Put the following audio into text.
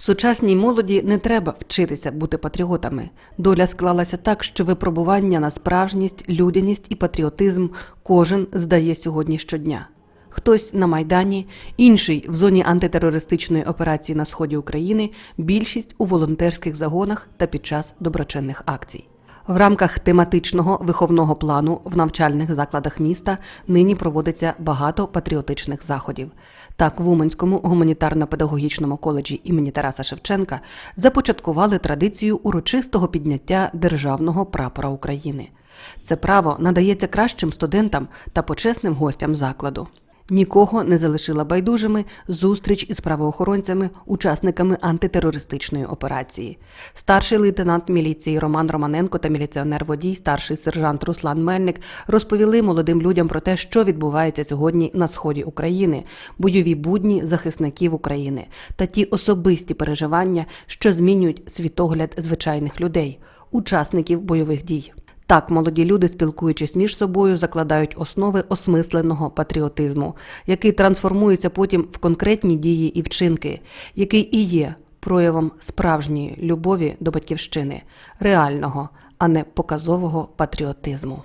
Сучасній молоді не треба вчитися бути патріотами. Доля склалася так, що випробування на справжність, людяність і патріотизм кожен здає сьогодні щодня. Хтось на майдані, інший в зоні антитерористичної операції на сході України, більшість у волонтерських загонах та під час доброчинних акцій. В рамках тематичного виховного плану в навчальних закладах міста нині проводиться багато патріотичних заходів. Так, в Уманському гуманітарно-педагогічному коледжі імені Тараса Шевченка започаткували традицію урочистого підняття державного прапора України. Це право надається кращим студентам та почесним гостям закладу. Нікого не залишила байдужими зустріч із правоохоронцями, учасниками антитерористичної операції. Старший лейтенант міліції Роман Романенко та міліціонер водій, старший сержант Руслан Мельник розповіли молодим людям про те, що відбувається сьогодні на сході України, бойові будні захисників України та ті особисті переживання, що змінюють світогляд звичайних людей, учасників бойових дій. Так, молоді люди, спілкуючись між собою, закладають основи осмисленого патріотизму, який трансформується потім в конкретні дії і вчинки, який і є проявом справжньої любові до батьківщини, реального, а не показового патріотизму.